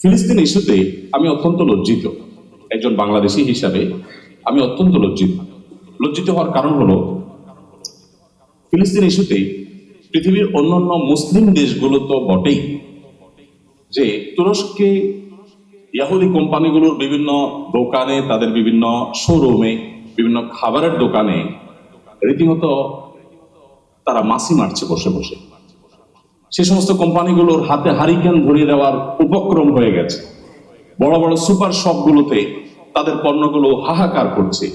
ফিলিস্তিন ইস্যুতে আমি অত্যন্ত লজ্জিত। একজন বাংলাদেশি হিসাবে আমি অত্যন্ত লজ্জিত। লজ্জিত হওয়ার কারণ হলো, ফিলিস্তিন ইস্যুতে পৃথিবীর অন্যান্য মুসলিম দেশগুলো তো বটেই যে তুরস্কে ইয়াহুদি কোম্পানিগুলোর বিভিন্ন দোকানে, তাদের বিভিন্ন শোরুমে, বিভিন্ন খাবারের দোকানে রীতিমতো তারা মাসি মারছে বসে বসে। সে সমস্ত কোম্পানিগুলোর হাতে হারিকেন ধরিয়ে দেওয়ার উপক্রম হয়ে গেছে। বড় বড় সুপার শপগুলোতে তাদের পণ্যগুলো হাহাকার করছে।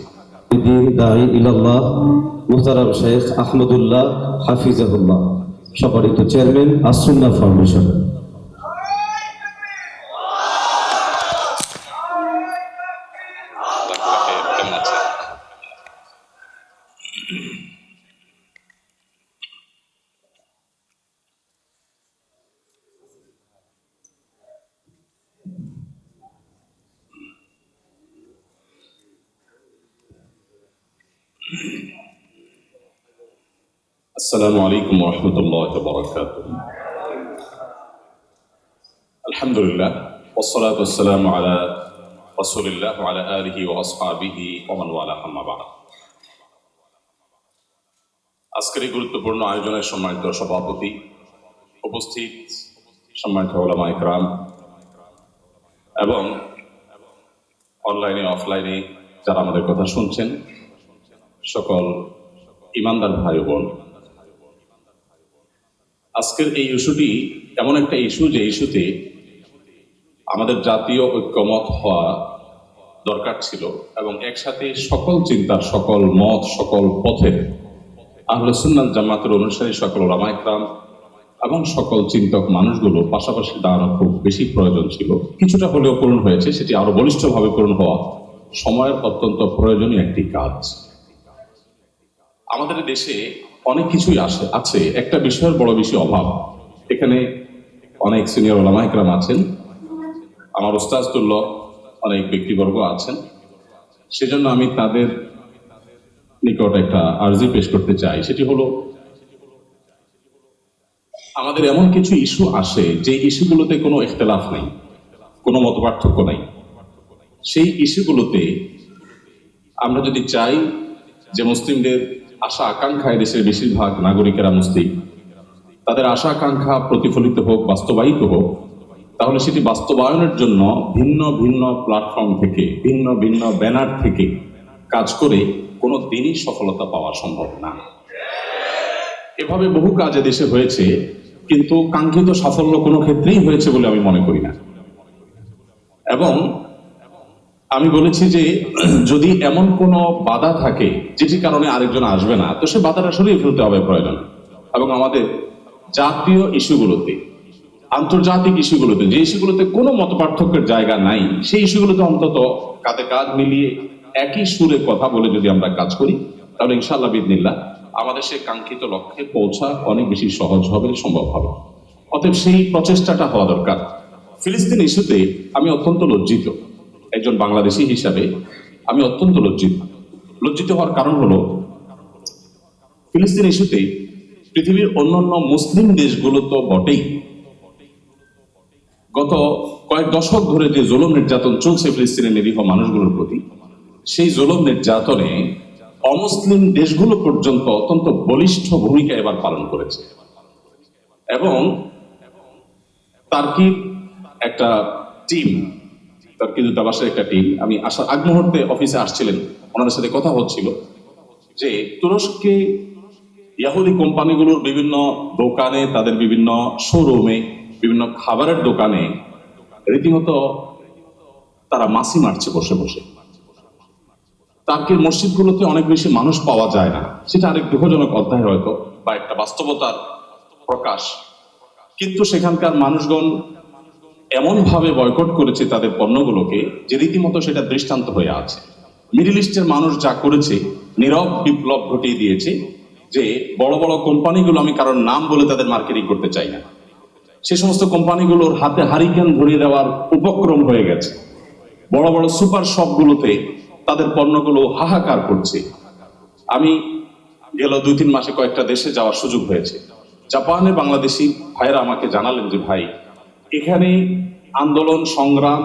আহমদুল্লাহ হাফিজাহুল্লাহ। সম্মানিত চেয়ারম্যান আসুন্না ফাউন্ডেশন কেমন আছে السلام عليكم ورحمة الله وبركاته الحمد لله والصلاة والسلام على رسول الله وعلى آله وأصحابه ومن والاه أما بعد আজকের এই গুরুত্বপূর্ণ আয়োজনের সম্মানিত সভাপতি উপস্থিত সম্মানিত ওলামা ইকরাম এবং অনলাইনে অফলাইনে যারা আমাদের কথা শুনছেন সকল ইমানদার ভাই ও বোন আজকের এই ইস্যুটি এমন একটা ইস্যু যে ইস্যুতে আমাদের জাতীয় ঐক্যমত হওয়া দরকার ছিল এবং একসাথে সকল চিন্তার, সকল মত, সকল পথের আহলে জামাতের অনুসারী সকল ওলামাইকরাম এবং সকল চিন্তক মানুষগুলো পাশাপাশি দাঁড়ানো খুব বেশি প্রয়োজন ছিল। কিছুটা হলেও পূরণ হয়েছে, সেটি আরও বলিষ্ঠভাবে পূরণ হওয়া সময়ের অত্যন্ত প্রয়োজনীয় একটি কাজ। আমাদের দেশে অনেক কিছুই আসে, আছে। একটা বিষয়ের বড় বেশি অভাব। এখানে অনেক সিনিয়র ওলামা একরাম আছেন। আমার ওস্তাজতুল্লাহ অনেক ব্যক্তিবর্গ আছেন। সেজন্য আমি তাদের নিকট একটা আর্জি পেশ করতে চাই। সেটি হলো, আমাদের এমন কিছু ইস্যু আসে যে ইস্যুগুলোতে কোনো ইখতলাফ নেই, কোনো মতপার্থক্য নেই। সেই ইস্যুগুলোতে আমরা যদি চাই যে মুসলিমদের আশা আকাঙ্ক্ষায় দেশের বেশিরভাগ নাগরিকেরা মুসলিম। তাদের আশা আকাঙ্ক্ষা প্রতিফলিত হোক, বাস্তবায়িত হোক, তাহলে সেটি বাস্তবায়নের জন্য ভিন্ন ভিন্ন প্ল্যাটফর্ম থেকে, ভিন্ন ভিন্ন ব্যানার থেকে কাজ করে কোনো দিনই সফলতা পাওয়া সম্ভব না। এভাবে বহু কাজে দেশে হয়েছে, কিন্তু কাঙ্ক্ষিত সাফল্য কোনো ক্ষেত্রেই হয়েছে বলে আমি মনে করি না। এবং আমি বলেছি যে, যদি এমন কোনো বাধা থাকে, যেটির কারণে আরেকজন আসবে না, তো সে বাধাটা সরিয়ে ফেলতে হবে প্রয়োজন। এবং আমাদের জাতীয় ইস্যুগুলোতে, আন্তর্জাতিক ইস্যুগুলোতে, যে ইস্যুগুলোতে কোনো মত পার্থক্যের জায়গা নাই, সেই ইস্যুগুলোতে অন্তত কাঁধে কাঁধ মিলিয়ে একই সুরে কথা বলে যদি আমরা কাজ করি, তাহলে ইনশাল্লাহ বিদিনিল্লাহ আমাদের সেই কাঙ্ক্ষিত লক্ষ্যে পৌঁছা অনেক বেশি সহজ হবে, সম্ভব হবে। অতএব সেই প্রচেষ্টাটা হওয়া দরকার। ফিলিস্তিন ইস্যুতে আমি অত্যন্ত লজ্জিত। একজন বাংলাদেশি হিসাবে আমি অত্যন্ত লজ্জিত। লজ্জিত হওয়ার কারণ হলো, ফিলিস্তিন ইস্যুতে পৃথিবীর অন্যান্য মুসলিম দেশগুলো তো বটেই। গত কয়েক দশক ধরে যে জুলুম নির্যাতন চলছে ফিলিস্তিনের নিরীহ মানুষগুলোর প্রতি, সেই জুলুম নির্যাতনে অমুসলিম দেশগুলো পর্যন্ত অত্যন্ত বলিষ্ঠ ভূমিকা এবার পালন করেছে। এবং তার্কির একটা টিম তার্কি দূতাবাসের একটা টিম আমি আসার আগ মুহূর্তে অফিসে আসছিলেন। ওনাদের সাথে কথা হচ্ছিল যে তুরস্কে ইয়াহুদি কোম্পানিগুলোর বিভিন্ন দোকানে, তাদের বিভিন্ন শোরুমে বিভিন্ন খাবারের দোকানে রীতিমতো তারা মাসি মারছে বসে বসে। তার্কির মসজিদগুলোতে অনেক বেশি মানুষ পাওয়া যায় না। সেটা আরেক দুঃখজনক অধ্যায় হয়তো, বা একটা বাস্তবতার প্রকাশ। কিন্তু সেখানকার মানুষগণ এমন ভাবে বয়কট করেছে তাদের পণ্যগুলোকে যে রীতিমতো সেটা দৃষ্টান্ত হয়ে আছে। মিডিল ইস্টের মানুষ যা করেছে, নীরব বিপ্লব ঘটিয়ে দিয়েছে যে বড় বড় কোম্পানিগুলো আমি কারোর নাম বলে তাদের মার্কেটিং করতে চাই না। সে সমস্ত কোম্পানিগুলোর হাতে হারিকেন ধরিয়ে দেওয়ার উপক্রম হয়ে গেছে। বড় বড় সুপার শপগুলোতে তাদের পণ্যগুলো হাহাকার করছে। আমি গেল দুই তিন মাসে কয়েকটা দেশে যাওয়ার সুযোগ হয়েছে। জাপানে বাংলাদেশি ভাইরা আমাকে জানালেন যে, ভাই এখানে আন্দোলন, সংগ্রাম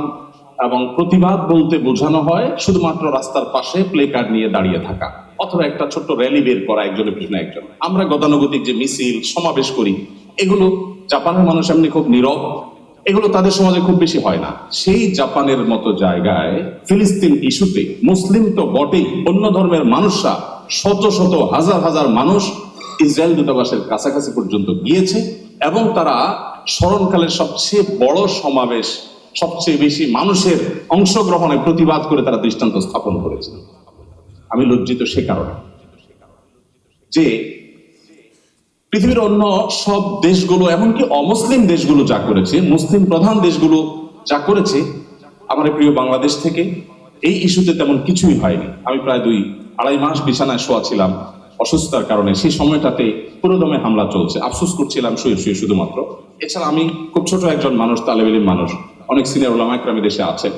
এবং প্রতিবাদ বলতে বোঝানো হয় শুধুমাত্র রাস্তার পাশে প্লে কার্ড নিয়ে দাঁড়িয়ে থাকা অথবা একটা ছোট্ট র্যালি বের করা একজনের পিছনে একজন। আমরা গতানুগতিক যে মিছিল, সমাবেশ করি, এগুলো জাপানের মানুষ এমনি খুব নীরব। এগুলো তাদের সমাজে খুব বেশি হয় না। সেই জাপানের মতো জায়গায় ফিলিস্তিন ইস্যুতে মুসলিম তো বটেই। অন্য ধর্মের মানুষরা শত শত হাজার হাজার মানুষ ইসরায়েল দূতাবাসের কাছাকাছি পর্যন্ত গিয়েছে এবং তারা স্মরণকালের সবচেয়ে বড় সমাবেশ, সবচেয়ে বেশি মানুষের অংশগ্রহণে প্রতিবাদ করে তারা দৃষ্টান্ত স্থাপন করেছে আমি লজ্জিত সে কারণে। যে পৃথিবীর অন্য সব দেশগুলো, এমনকি অমুসলিম দেশগুলো যা করেছে, মুসলিম প্রধান দেশগুলো যা করেছে, আমার প্রিয় বাংলাদেশ থেকে এই ইস্যুতে তেমন কিছুই হয়নি। আমি প্রায় দুই, আড়াই মাস বিছানায় শোয়া ছিলাম অসুস্থতার কারণে। সেই সময়টাতে পুরোদমে হামলা চলছে। আফসোস করছিলাম শুয়ে শুয়ে শুধুমাত্র। এছাড়া আমি খুব ছোট একজন মানুষ তালেবেলিম মানুষ, অনেক সিনিয়র ওলামা একরামি দেশে আছেন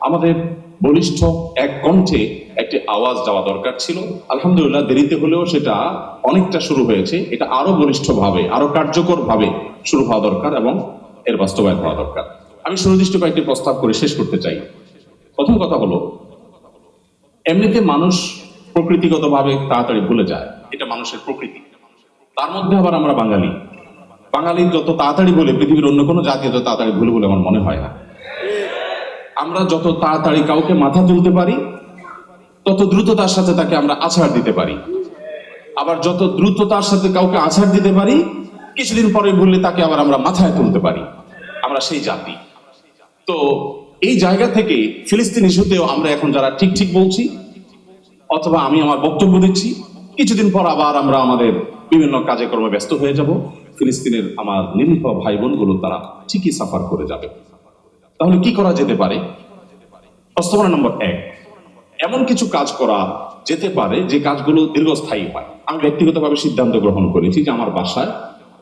আমাদের বলিষ্ঠ এক কণ্ঠে একটি আওয়াজ যাওয়া দরকার ছিল। আলহামদুলিল্লাহ, দেরিতে হলেও সেটা অনেকটা শুরু হয়েছে। এটা আরও বলিষ্ঠ ভাবে আরও কার্যকর ভাবে শুরু হওয়া দরকার এবং এর বাস্তবায়ন হওয়া দরকার। আমি সুনির্দিষ্ট কয়েকটি প্রস্তাব করে শেষ করতে চাই। প্রথম কথা হলো, এমনিতে মানুষ প্রকৃতিগতভাবে তাড়াতাড়ি ভুলে যায়। এটা মানুষের প্রকৃতি। তার মধ্যে আবার আমরা বাঙালি। বাঙালি যত তাড়াতাড়ি বলে, পৃথিবীর অন্য কোনো জাতি যত তাড়াতাড়ি ভুল বলে আমার মনে হয় না। আমরা যত তাড়াতাড়ি কাউকে মাথা তুলতে পারি, তত দ্রুততার সাথে তাকে আমরা আছাড় দিতে পারি। আবার যত দ্রুততার সাথে কাউকে আছাড় দিতে পারি, কিছুদিন পরে ভুললে তাকে আবার আমরা মাথায় তুলতে পারি। আমরা সেই জাতি। তো এই জায়গা থেকে ফিলিস্তিন ইস্যুতেও আমরা এখন যারা ঠিক ঠিক বলছি, অথবা আমি আমার বক্তব্য দিচ্ছি, কিছুদিন পর আবার আমরা আমাদের বিভিন্ন কাজে কর্মে ব্যস্ত হয়ে যাব। ফিলিস্তিনের আমার নিরীহ ভাই বোনগুলো তারা ঠিকই সাফার করে যাবে। তাহলে কি করা যেতে পারে? প্রস্তাবনা নম্বর এক। এমন কিছু কাজ করা যেতে পারে যে কাজগুলো দীর্ঘস্থায়ী হয়। আমি ব্যক্তিগতভাবে সিদ্ধান্ত গ্রহণ করেছি যে আমার বাসায়,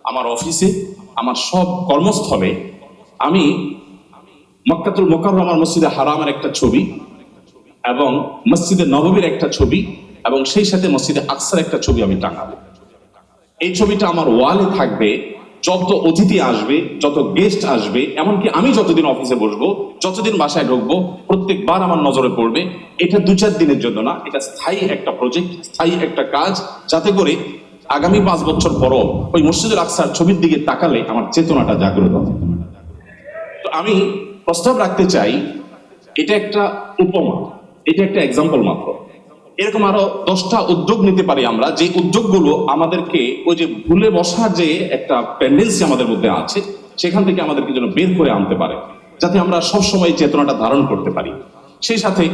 আমার অফিসে, আমার সব কর্মস্থলে আমি মক্কাতুল মোকাররমার মসজিদে হারামের একটা ছবি এবং মসজিদে নববীর একটা ছবি এবং সেই সাথে মসজিদে আকসার একটা ছবি আমি টাঙাবো। এই ছবিটা আমার ওয়ালে থাকবে, যত অতিথি আসবে, যত গেস্ট আসবে, এমনকি আমি যতদিন অফিসে বসবো, যতদিন বাসায় ঢুকবো, প্রত্যেকবার আমার নজরে পড়বে, এটা দু চার দিনের জন্য না, এটা স্থায়ী একটা প্রজেক্ট স্থায়ী একটা কাজ, যাতে করে আগামী পাঁচ বছর পরও ওই মসজিদুল আকসার ছবির দিকে তাকালে আমার চেতনাটা জাগ্রত তো আমি প্রস্তাব রাখতে চাই, এটা একটা উপমা, এটা একটা এক্সাম্পল মাত্র। এরকম আরও দশটা উদ্যোগ নিতে পারি আমরা। যে উদ্যোগগুলো আমাদেরকে ওই যে ভুলে বসা যে একটা টেন্ডেন্সি আমাদের মধ্যে আছে, সেখান থেকে আমাদেরকে যেন বের করে আনতে পারে, যাতে আমরা সবসময় চেতনাটা ধারণ করতে পারি। সেই সাথে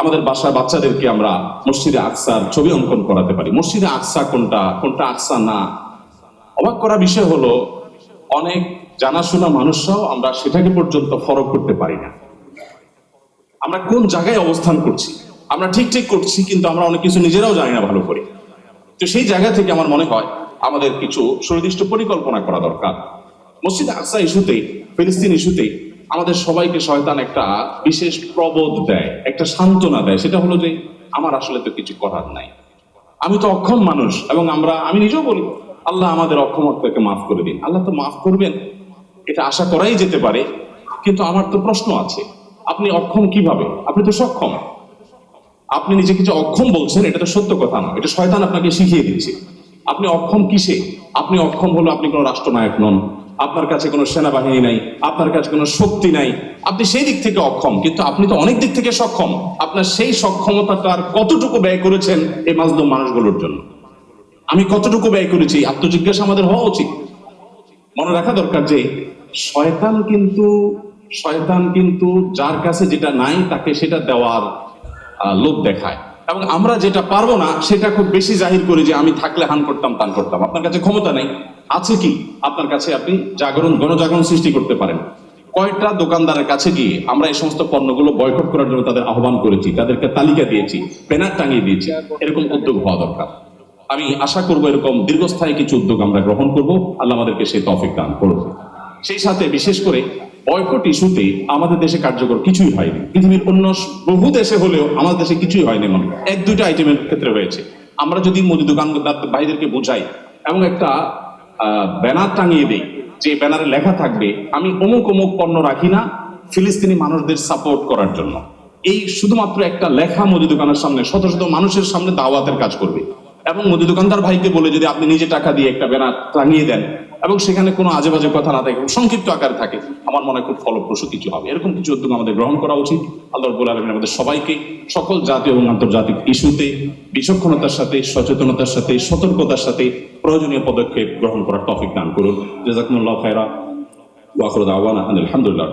আমাদের বাসার বাচ্চাদেরকে আমরা মসজিদে আকসার ছবি অঙ্কন করাতে পারি। মসজিদে আকসা কোনটা কোনটা আকসা না? অবাক করা বিষয় হলো, অনেক জানাশোনা মানুষরাও আমরা সেটাকে পর্যন্ত ফরক করতে পারি না। আমরা কোন জায়গায় অবস্থান করছি? আমরা ঠিক ঠিক করছি, কিন্তু আমরা অনেক কিছু নিজেরাও জানি না ভালো করে। তো সেই জায়গা থেকে আমার মনে হয় আমাদের কিছু সুনির্দিষ্ট পরিকল্পনা করা দরকার। মসজিদ আকসা ইস্যুতে, ফিলিস্তিন ইস্যুতে আমাদের সবাইকে শয়তান একটা বিশেষ প্রবোধ দেয়, একটা সান্ত্বনা দেয়। সেটা হলো যে, আমার আসলে তো কিছু করার নাই। আমি তো অক্ষম মানুষ এবং আমরা, আমি নিজেও বলি, আল্লাহ আমাদের অক্ষমতাকে মাফ করে দিন। আল্লাহ তো মাফ করবেন। এটা আশা করাই যেতে পারে, কিন্তু আমার তো প্রশ্ন আছে, আপনি অক্ষম কীভাবে? আপনি তো সক্ষম। আপনি নিজেকে যে অক্ষম বলছেন, এটা তো সত্য কথা না এটা শয়তান আপনাকে শিখিয়ে দিচ্ছে আপনি অক্ষম কিসে? আপনি অক্ষম হলো আপনি কোনো রাষ্ট্রনায়ক নন। আপনার কাছে কোনো সেনাবাহিনী নাই, আপনার কাছে কোনো শক্তি নাই। আপনি সেই দিক থেকে অক্ষম, কিন্তু আপনি তো অনেক দিক থেকে সক্ষম। আপনার সেই সক্ষমতাটার কতটুকু ব্যয় করেছেন এই মাজলুম মানুষগুলোর জন্য? আমি কতটুকু ব্যয় করেছি? আত্মজিজ্ঞাসা আমাদের হওয়া উচিত। মনে রাখা দরকার যে, শয়তান কিন্তু শয়তান কিন্তু যার কাছে যেটা নাই, তাকে সেটা দেওয়ার লোভ দেখায়। এবং আমরা যেটা পারব না, সেটা খুব বেশি জাহির করি যে আমি থাকলে হান করতাম তান করতাম। আপনার কাছে ক্ষমতা নেই। আছে কি? আপনার কাছে আপনি জাগরণ, গণজাগরণ সৃষ্টি করতে পারেন। কয়টা দোকানদারের কাছে গিয়ে আমরা এই সমস্ত পণ্যগুলো বয়কট করার জন্য তাদের আহ্বান করেছি, তাদেরকে তালিকা দিয়েছি ব্যানার টাঙিয়ে দিয়েছি। এরকম উদ্যোগ হওয়া দরকার। আমি আশা করব এরকম দীর্ঘস্থায়ী কিছু উদ্যোগ আমরা গ্রহণ করব। আল্লাহ আমাদেরকে সেই তফিক দান করবে সেই সাথে বিশেষ করে বয়কট ইস্যুতে আমাদের দেশে কার্যকর কিছুই হয়নি। পৃথিবীর অন্য বহু দেশে হলেও আমাদের দেশে কিছুই হয়নি মনে। এক, দুইটা আইটেমের ক্ষেত্রে হয়েছে। আমরা যদি মুদি দোকানদার ভাইদেরকে বোঝাই এবং একটা ব্যানার টাঙিয়ে দেই, যে ব্যানারে লেখা থাকবে, আমি অমুক অমুক পণ্য রাখি না, ফিলিস্তিনি মানুষদের সাপোর্ট করার জন্য। এই শুধুমাত্র একটা লেখা মুদি দোকানের সামনে, শত শত মানুষের সামনে দাওয়াতের কাজ করবে। এবং মুদি দোকানদার ভাইকে বলে যদি আপনি নিজে টাকা দিয়ে একটা ব্যানার টাঙিয়ে দেন এবং সেখানে কোনো আজে বাজে কথা না থাকে সংক্ষিপ্ত আকারে থাকে। আমার মনে খুব ফলপ্রসূ কিছু হবে। এরকম কিছু উদ্যোগ আমাদের গ্রহণ করা উচিত। আল্লাহ রব্বুল আলমিন আমাদের সবাইকে সকল জাতীয় এবং আন্তর্জাতিক ইস্যুতে বিচক্ষণতার সাথে, সচেতনতার সাথে, সতর্কতার সাথে প্রয়োজনীয় পদক্ষেপ গ্রহণ করার টফিক দান করুন। জাজাকুল্লাহ খায়রা ওয়াখরুদ আওয়ানা আলহামদুলিল্লাহ